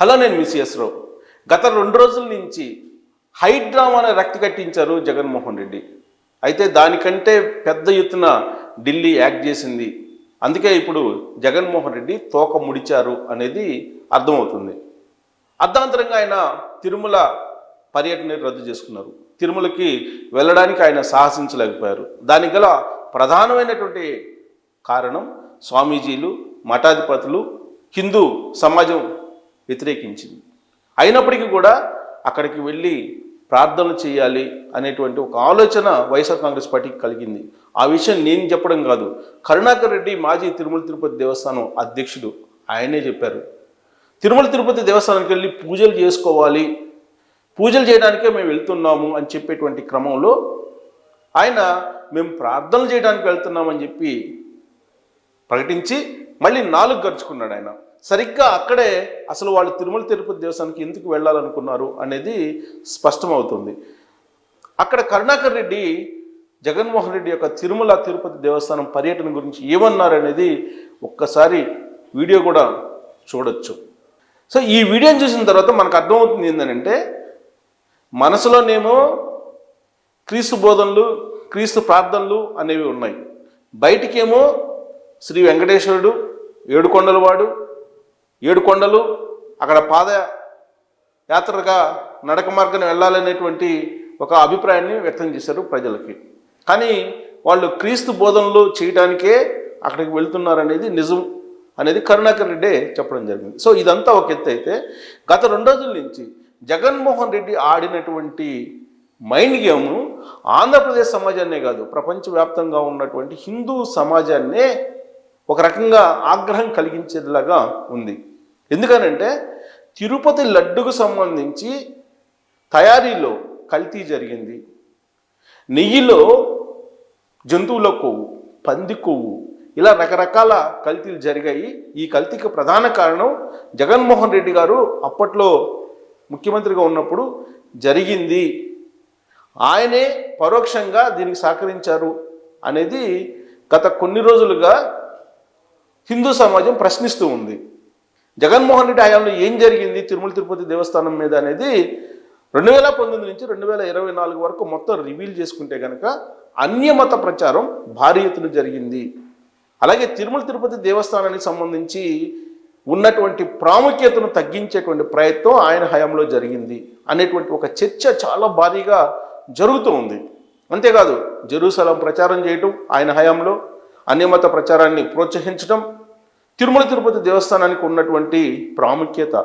Hello నేను మిసిఎస్ రో. గత రెండు రోజుల నుంచి హైడ్రామాను రక్తి కట్టించారు జగన్మోహన్ రెడ్డి. అయితే దానికంటే పెద్ద ఎత్తున ఢిల్లీ యాక్ట్ చేసింది. అందుకే ఇప్పుడు జగన్మోహన్ రెడ్డి తోక ముడిచారు అనేది అర్థమవుతుంది. అర్ధాంతరంగా ఆయన తిరుమల పర్యటన రద్దు చేసుకున్నారు. తిరుమలకి వెళ్ళడానికి ఆయన సాహసించలేకపోయారు. దానికి గల ప్రధానమైనటువంటి కారణం స్వామీజీలు మఠాధిపతులు హిందూ సమాజం వ్యతిరేకించింది. అయినప్పటికీ కూడా అక్కడికి వెళ్ళి ప్రార్థనలు చేయాలి అనేటువంటి ఒక ఆలోచన వైఎస్ఆర్ కాంగ్రెస్ పార్టీకి కలిగింది. ఆ విషయం నేను చెప్పడం కాదు. కరుణాకర్ రెడ్డి మాజీ తిరుమల తిరుపతి దేవస్థానం అధ్యక్షుడు ఆయనే చెప్పారు. తిరుమల తిరుపతి దేవస్థానానికి వెళ్ళి పూజలు చేసుకోవాలి. పూజలు చేయడానికే మేము వెళ్తున్నాము అని చెప్పేటువంటి క్రమంలో ఆయన మేము ప్రార్థనలు చేయడానికి వెళ్తున్నామని చెప్పి ప్రకటించి మళ్ళీ నాలుగు గడుచుకున్నాడు ఆయన. సరిగ్గా అక్కడే అసలు వాళ్ళు తిరుమల తిరుపతి దేవస్థానానికి ఎందుకు వెళ్ళాలనుకున్నారు అనేది స్పష్టమవుతుంది. అక్కడ కరుణాకర్ రెడ్డి జగన్మోహన్ రెడ్డి యొక్క తిరుమల తిరుపతి దేవస్థానం పర్యటన గురించి ఏమన్నారు అనేది ఒక్కసారి వీడియో కూడా చూడొచ్చు. సో ఈ వీడియోని చూసిన తర్వాత మనకు అర్థమవుతుంది ఏంటంటే మనసులోనేమో క్రీస్తు బోధనలు క్రీస్తు ప్రార్థనలు అనేవి ఉన్నాయి. బయటికేమో శ్రీ వెంకటేశ్వరుడు ఏడుకొండలవాడు ఏడుకొండలు ఏడు కొండలు అక్కడ పాద యాత్రగా నడక మార్గం వెళ్ళాలనేటువంటి ఒక అభిప్రాయాన్ని వ్యక్తం చేశారు ప్రజలకి. కానీ వాళ్ళు క్రీస్తు బోధనలు చేయడానికే అక్కడికి వెళ్తున్నారనేది నిజం అనేది కరుణాకర్ రెడ్డే చెప్పడం జరిగింది. సో ఇదంతా ఒక ఎత్తు అయితే గత రెండు రోజుల నుంచి జగన్మోహన్ రెడ్డి ఆడినటువంటి మైండ్ గేమ్ ఆంధ్రప్రదేశ్ సమాజాన్నే కాదు ప్రపంచవ్యాప్తంగా ఉన్నటువంటి హిందూ సమాజాన్నే ఒక రకంగా ఆగ్రహం కలిగించేలాగా ఉంది. ఎందుకనంటే తిరుపతి లడ్డుకు సంబంధించి తయారీలో కల్తీ జరిగింది. నెయ్యిలో జంతువుల కొవ్వు పంది కొవ్వు ఇలా రకరకాల కల్తీలు జరిగాయి. ఈ కల్తీకి ప్రధాన కారణం జగన్మోహన్ రెడ్డి గారు అప్పట్లో ముఖ్యమంత్రిగా ఉన్నప్పుడు జరిగింది. ఆయనే పరోక్షంగా దీనికి సహకరించారు అనేది గత కొన్ని రోజులుగా హిందూ సమాజం ప్రశ్నిస్తూ ఉంది. జగన్మోహన్ రెడ్డి హయాంలో ఏం జరిగింది? తిరుమల తిరుపతి దేవస్థానం మీద అనేది రెండు వేల పంతొమ్మిది నుంచి రెండు వేల ఇరవై నాలుగు వరకు మొత్తం రివీల్ చేసుకుంటే కనుక అన్యమత ప్రచారం భారీ ఎత్తున జరిగింది. అలాగే తిరుమల తిరుపతి దేవస్థానానికి సంబంధించి ఉన్నటువంటి ప్రాముఖ్యతను తగ్గించేటువంటి ప్రయత్నం ఆయన హయాంలో జరిగింది అనేటువంటి ఒక చర్చ చాలా భారీగా జరుగుతూ ఉంది. అంతేకాదు జెరూసలం ప్రచారం చేయటం ఆయన హయాంలో అన్యమత ప్రచారాన్ని ప్రోత్సహించడం తిరుమల తిరుపతి దేవస్థానానికి ఉన్నటువంటి ప్రాముఖ్యత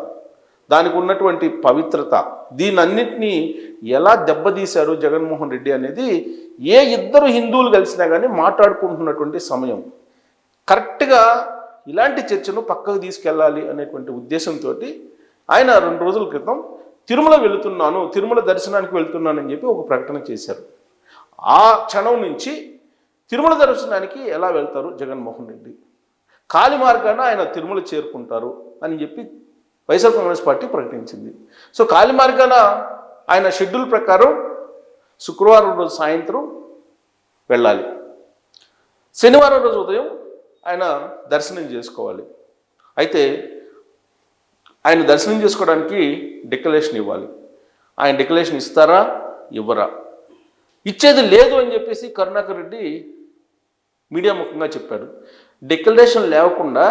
దానికి ఉన్నటువంటి పవిత్రత దీనన్నిటినీ ఎలా దెబ్బతీశారు జగన్మోహన్ రెడ్డి అనేది ఏ ఇద్దరు హిందువులు కలిసినా కానీ మాట్లాడుకుంటున్నటువంటి సమయం. కరెక్ట్గా ఇలాంటి చర్చను పక్కకు తీసుకెళ్ళాలి అనేటువంటి ఉద్దేశంతో ఆయన రెండు రోజుల క్రితం తిరుమల వెళుతున్నాను తిరుమల దర్శనానికి వెళ్తున్నానని చెప్పి ఒక ప్రకటన చేశారు. ఆ క్షణం నుంచి తిరుమల దర్శనానికి ఎలా వెళ్తారు? జగన్మోహన్ రెడ్డి. కాలి మార్గాన ఆయన తిరుమల చేరుకుంటారు అని చెప్పి వైఎస్ఆర్ కాంగ్రెస్ పార్టీ ప్రకటించింది. సో కాలి మార్గాన ఆయన షెడ్యూల్ ప్రకారం శుక్రవారం రోజు సాయంత్రం వెళ్ళాలి. శనివారం రోజు ఉదయం ఆయన దర్శనం చేసుకోవాలి. అయితే ఆయన దర్శనం చేసుకోవడానికి డిక్లరేషన్ ఇవ్వాలి. ఆయన డిక్లరేషన్ ఇస్తారా? ఇవ్వరా? ఇచ్చేది లేదు అని చెప్పేసి కరుణాకర్ రెడ్డి మీడియా ముఖంగా చెప్పాడు. డిక్లరేషన్ లేకుండా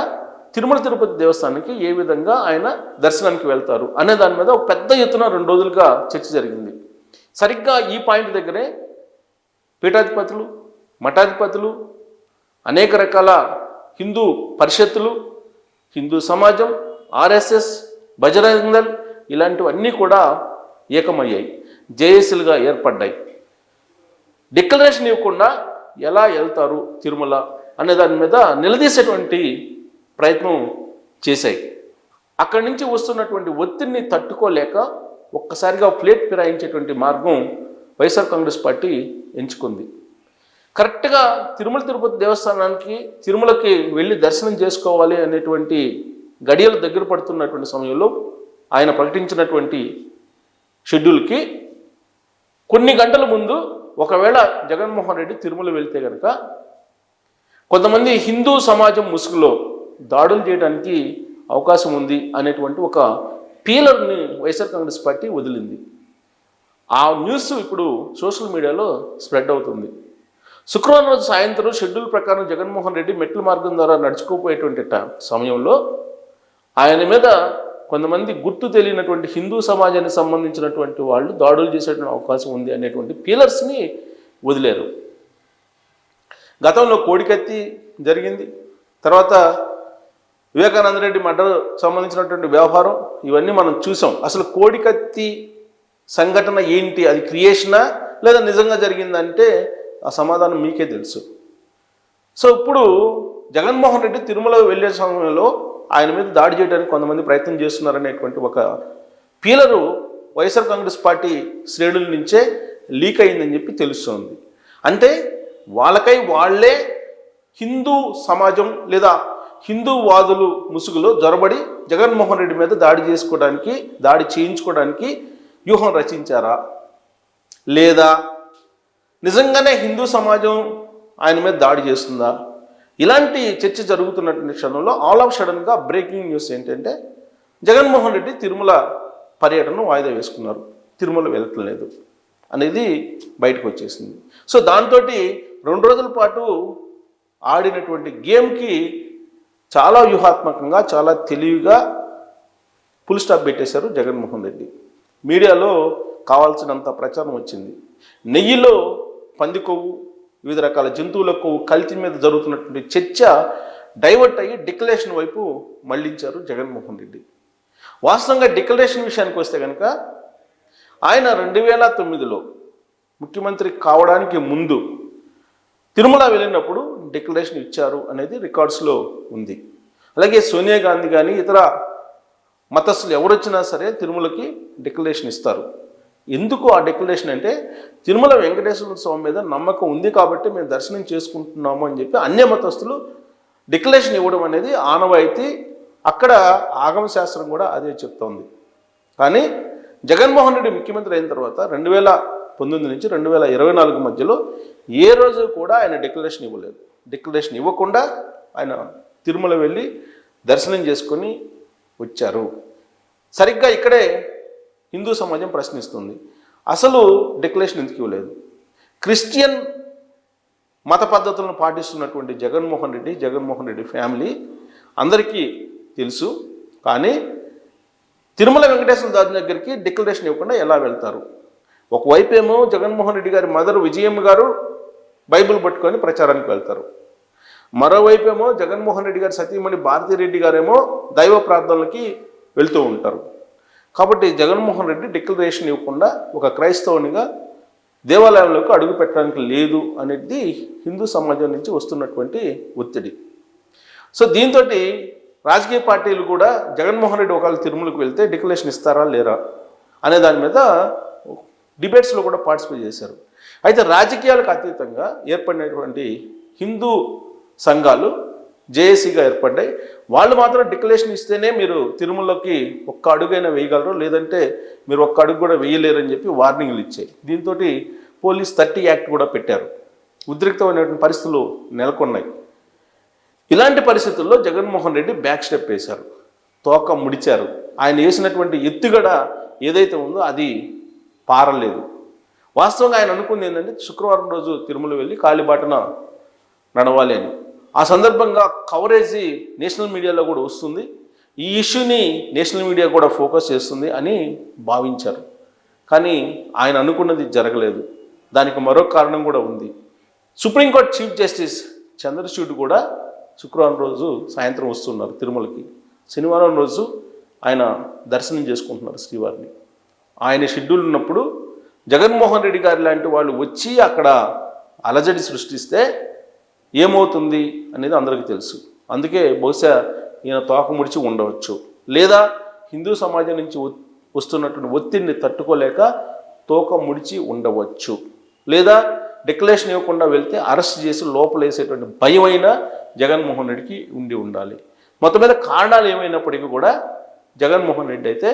తిరుమల తిరుపతి దేవస్థానానికి ఏ విధంగా ఆయన దర్శనానికి వెళ్తారు అనే దాని మీద ఒక పెద్ద ఎత్తున రెండు రోజులుగా చర్చ జరిగింది. సరిగ్గా ఈ పాయింట్ దగ్గరే పీఠాధిపతులు మఠాధిపతులు అనేక రకాల హిందూ పరిషత్తులు హిందూ సమాజం ఆర్ఎస్ఎస్ బజరంగల్ ఇలాంటివన్నీ కూడా ఏకమయ్యాయి జేఏసీలుగా ఏర్పడ్డాయి. డిక్లరేషన్ ఇవ్వకుండా ఎలా వెళ్తారు తిరుమల అనే దాని మీద నిలదీసేటువంటి ప్రయత్నం చేశాయి. అక్కడి నుంచి వస్తున్నటువంటి ఒత్తిడిని తట్టుకోలేక ఒక్కసారిగా ప్లేట్ ఫిరాయించేటువంటి మార్గం వైఎస్ఆర్ కాంగ్రెస్ పార్టీ ఎంచుకుంది. కరెక్ట్గా తిరుమల తిరుపతి దేవస్థానానికి తిరుమలకి వెళ్ళి దర్శనం చేసుకోవాలి అనేటువంటి గడియలు దగ్గర పడుతున్నటువంటి సమయంలో ఆయన ప్రకటించినటువంటి షెడ్యూల్కి కొన్ని గంటల ముందు ఒకవేళ జగన్మోహన్ రెడ్డి తిరుమల వెళ్తే కనుక కొంతమంది హిందూ సమాజం ముసుగులో దాడులు చేయడానికి అవకాశం ఉంది అనేటువంటి ఒక పీలర్ని వైఎస్ఆర్ కాంగ్రెస్ పార్టీ వదిలింది. ఆ న్యూస్ ఇప్పుడు సోషల్ మీడియాలో స్ప్రెడ్ అవుతుంది. శుక్రవారం రోజు సాయంత్రం షెడ్యూల్ ప్రకారం జగన్మోహన్ రెడ్డి మెట్ల మార్గం ద్వారా నడుచుకోపోయేటువంటి సమయంలో ఆయన మీద కొంతమంది గుర్తు తెలియనటువంటి హిందూ సమాజానికి సంబంధించినటువంటి వాళ్ళు దాడులు చేసేటువంటి అవకాశం ఉంది అనేటువంటి పీలర్స్ని వదిలేరు. గతంలో కోడికత్తి జరిగింది. తర్వాత వివేకానంద రెడ్డి మర్డర్ సంబంధించినటువంటి వ్యవహారం ఇవన్నీ మనం చూసాం. అసలు కోడికత్తి సంఘటన ఏంటి? అది క్రియేషనా లేదా నిజంగా జరిగిందంటే ఆ సమాధానం మీకే తెలుసు. సో ఇప్పుడు జగన్మోహన్ రెడ్డి తిరుమల వెళ్ళే సమయంలో ఆయన మీద దాడి చేయడానికి కొంతమంది ప్రయత్నం చేస్తున్నారనేటువంటి ఒక పీలరు వైఎస్ఆర్ కాంగ్రెస్ పార్టీ శ్రేణుల నుంచే లీక్ అయిందని చెప్పి తెలుస్తోంది. అంటే వాళ్ళకై వాళ్ళే హిందూ సమాజం లేదా హిందూ వాదులు ముసుగులో జొరబడి జగన్మోహన్ రెడ్డి మీద దాడి చేసుకోవడానికి దాడి చేయించుకోవడానికి వ్యూహం రచించారా? లేదా నిజంగానే హిందూ సమాజం ఆయన మీద దాడి చేస్తుందా? ఇలాంటి చర్చ జరుగుతున్నటువంటి క్షణంలో ఆల్ ఆఫ్ సడన్గా బ్రేకింగ్ న్యూస్ ఏంటంటే జగన్మోహన్ రెడ్డి తిరుమల పర్యటన వాయిదా వేసుకున్నారు. తిరుమల వెళ్ళట్లేదు అనేది బయటకు వచ్చేసింది. సో దాంతో రెండు రోజుల పాటు ఆడినటువంటి గేమ్కి చాలా వ్యూహాత్మకంగా చాలా తెలివిగా ఫుల్ స్టాప్ పెట్టేశారు జగన్మోహన్ రెడ్డి. మీడియాలో కావాల్సినంత ప్రచారం వచ్చింది. నెయ్యిలో పంది కొవ్వు వివిధ రకాల జంతువుల కొవ్వు కల్తీ మీద జరుగుతున్నటువంటి చర్చ డైవర్ట్ అయ్యి డిక్లరేషన్ వైపు మళ్ళించారు జగన్మోహన్ రెడ్డి. వాస్తవంగా డిక్లరేషన్ విషయానికి వస్తే కనుక ఆయన రెండు వేల తొమ్మిదిలో ముఖ్యమంత్రి కావడానికి ముందు తిరుమల వెళ్ళినప్పుడు డిక్లరేషన్ ఇచ్చారు అనేది రికార్డ్స్లో ఉంది. అలాగే సోనియా గాంధీ కానీ ఇతర మతస్థులు ఎవరొచ్చినా సరే తిరుమలకి డిక్లరేషన్ ఇస్తారు. ఎందుకు ఆ డెక్లరేషన్ అంటే తిరుమల వెంకటేశ్వర స్వామి మీద నమ్మకం ఉంది కాబట్టి మేము దర్శనం చేసుకుంటున్నాము అని చెప్పి అన్య మతస్థులు డిక్లరేషన్ ఇవ్వడం అనేది ఆనవాయితీ. అక్కడ ఆగమ శాస్త్రం కూడా అదే చెప్తోంది. కానీ జగన్మోహన్ రెడ్డి ముఖ్యమంత్రి అయిన తర్వాత రెండు వేల పంతొమ్మిది నుంచి రెండు వేల ఇరవై నాలుగు మధ్యలో ఏ రోజు కూడా ఆయన డిక్లరేషన్ ఇవ్వలేదు. డిక్లరేషన్ ఇవ్వకుండా ఆయన తిరుమల వెళ్ళి దర్శనం చేసుకొని వచ్చారు. సరిగ్గా ఇక్కడే హిందూ సమాజం ప్రశ్నిస్తుంది. అసలు డిక్లరేషన్ ఎందుకు ఇవ్వలేదు? క్రిస్టియన్ మత పద్ధతులను పాటిస్తున్నటువంటి జగన్మోహన్ రెడ్డి జగన్మోహన్ రెడ్డి ఫ్యామిలీ అందరికీ తెలుసు. కానీ తిరుమల వెంకటేశ్వర దాని దగ్గరికి డిక్లరేషన్ ఇవ్వకుండా ఎలా వెళ్తారు? ఒకవైపు ఏమో జగన్మోహన్ రెడ్డి గారి మదర్ విజయమ్మ గారు బైబిల్ పట్టుకొని ప్రచారానికి వెళ్తారు. మరోవైపు ఏమో జగన్మోహన్ రెడ్డి గారి సతీమణి భారతిరెడ్డి గారేమో దైవ ప్రార్థనలకి వెళ్తూ ఉంటారు. కాబట్టి జగన్మోహన్ రెడ్డి డిక్లరేషన్ ఇవ్వకుండా ఒక క్రైస్తవునిగా దేవాలయంలోకి అడుగు పెట్టడానికి లేదు అనేది హిందూ సమాజం నుంచి వస్తున్నటువంటి ఒత్తిడి. సో దీంతో రాజకీయ పార్టీలు కూడా జగన్మోహన్ రెడ్డి ఒకవేళ తిరుమలకు వెళ్తే డిక్లరేషన్ ఇస్తారా లేరా అనే దాని మీద డిబేట్స్లో కూడా పార్టిసిపేట్ చేశారు. అయితే రాజకీయాలకు అతీతంగా ఏర్పడినటువంటి హిందూ సంఘాలు జేఏసీగా ఏర్పడ్డాయి. వాళ్ళు మాత్రం డిక్లరేషన్ ఇస్తేనే మీరు తిరుమలకి ఒక్క అడుగైనా వేయగలరు లేదంటే మీరు ఒక్క అడుగు కూడా వేయలేరని చెప్పి వార్నింగ్లు ఇచ్చాయి. దీంతో పోలీస్ థర్టీ యాక్ట్ కూడా పెట్టారు. ఉద్రిక్తమైనటువంటి పరిస్థితులు నెలకొన్నాయి. ఇలాంటి పరిస్థితుల్లో జగన్మోహన్ రెడ్డి బ్యాక్ స్టెప్ వేశారు. తోక ముడిచారు. ఆయన వేసినటువంటి ఎత్తుగడ ఏదైతే ఉందో అది పారలేదు. వాస్తవంగా ఆయన అనుకుంది ఏంటంటే శుక్రవారం రోజు తిరుమల వెళ్ళి కాలిబాటన నడవాలి అని. ఆ సందర్భంగా కవరేజ్ నేషనల్ మీడియాలో కూడా వస్తుంది. ఈ ఇష్యూని నేషనల్ మీడియా కూడా ఫోకస్ చేస్తుంది అని భావించారు. కానీ ఆయన అనుకున్నది జరగలేదు. దానికి మరో కారణం కూడా ఉంది. సుప్రీంకోర్టు చీఫ్ జస్టిస్ చంద్రచూడ్ కూడా శుక్రవారం రోజు సాయంత్రం వస్తున్నారు తిరుమలకి. శనివారం రోజు ఆయన దర్శనం చేసుకుంటున్నారు శ్రీవారిని. ఆయన షెడ్యూల్ ఉన్నప్పుడు జగన్మోహన్ రెడ్డి గారు లాంటి వాళ్ళు వచ్చి అక్కడ అలజడి సృష్టిస్తే ఏమవుతుంది అనేది అందరికీ తెలుసు. అందుకే బహుశా ఈయన తోక ముడిచి ఉండవచ్చు. లేదా హిందూ సమాజం నుంచి వస్తున్నటువంటి ఒత్తిడిని తట్టుకోలేక తోక ముడిచి ఉండవచ్చు. లేదా డిక్లరేషన్ ఇవ్వకుండా వెళ్తే అరెస్ట్ చేసి లోపలేసేటువంటి భయమైన జగన్మోహన్ రెడ్డికి ఉండి ఉండాలి. మొత్తం మీద కారణాలు ఏమైనప్పటికీ కూడా జగన్మోహన్ రెడ్డి అయితే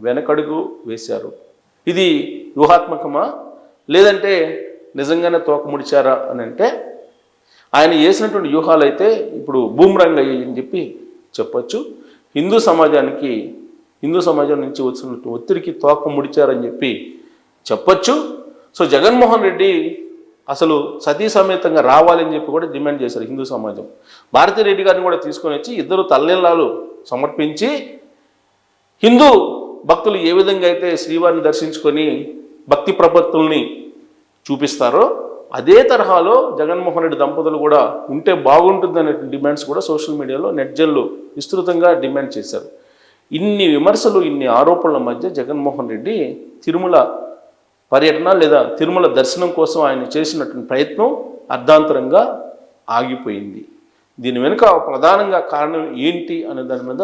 వెనకడుగు వేశారు. ఇది వ్యూహాత్మకమా? లేదంటే నిజంగానే తోక ముడిచారా అని అంటే ఆయన వేసినటువంటి వ్యూహాలు అయితే ఇప్పుడు బూమ్రంగ్ అయ్యాయి అని చెప్పి చెప్పచ్చు. హిందూ సమాజానికి హిందూ సమాజం నుంచి వచ్చినట్టు ఒత్తిడికి తోక ముడిచారని చెప్పి చెప్పచ్చు. సో జగన్మోహన్ రెడ్డి అసలు సతీ సమేతంగా రావాలని చెప్పి కూడా డిమాండ్ చేశారు హిందూ సమాజం. భారతీ రెడ్డి గారిని కూడా తీసుకొని వచ్చి ఇద్దరు తల్లిలాలు సమర్పించి హిందూ భక్తులు ఏ విధంగా అయితే శ్రీవారిని దర్శించుకొని భక్తి ప్రపత్తుల్ని చూపిస్తారో అదే తరహాలో జగన్మోహన్ రెడ్డి దంపతులు కూడా ఉంటే బాగుంటుందనే డిమాండ్స్ కూడా సోషల్ మీడియాలో నెట్జన్లు విస్తృతంగా డిమాండ్ చేశారు. ఇన్ని విమర్శలు ఇన్ని ఆరోపణల మధ్య జగన్మోహన్ రెడ్డి తిరుమల పర్యటన లేదా తిరుమల దర్శనం కోసం ఆయన చేసినటువంటి ప్రయత్నం అర్ధాంతరంగా ఆగిపోయింది. దీని వెనుక ప్రధానంగా కారణం ఏంటి అనే దాని మీద